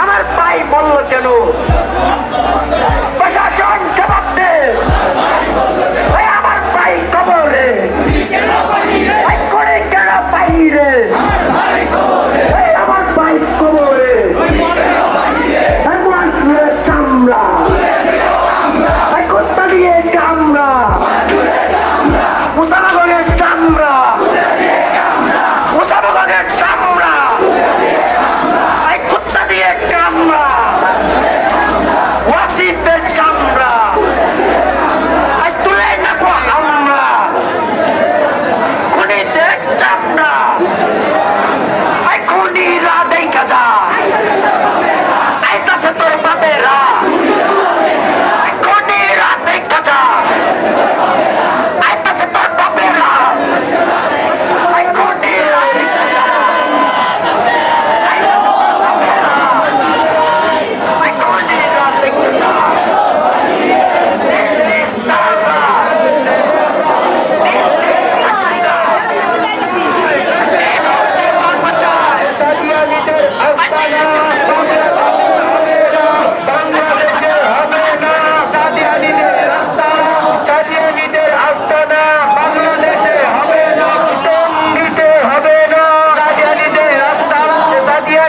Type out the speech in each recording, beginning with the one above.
আমার পাই বলল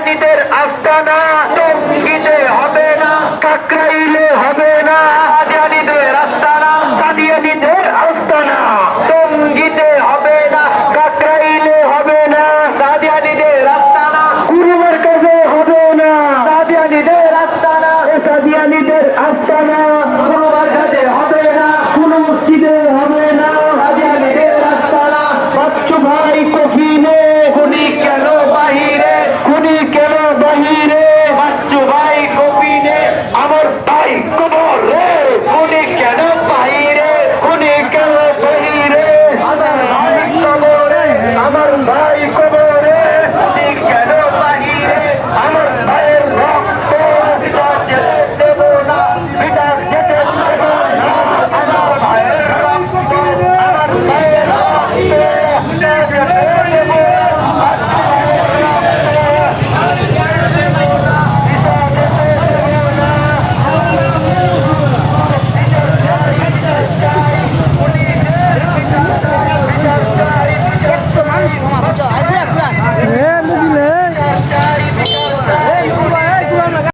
জঙ্গিদের আস্তানা জঙ্গিতে হবে না কাকরাইলে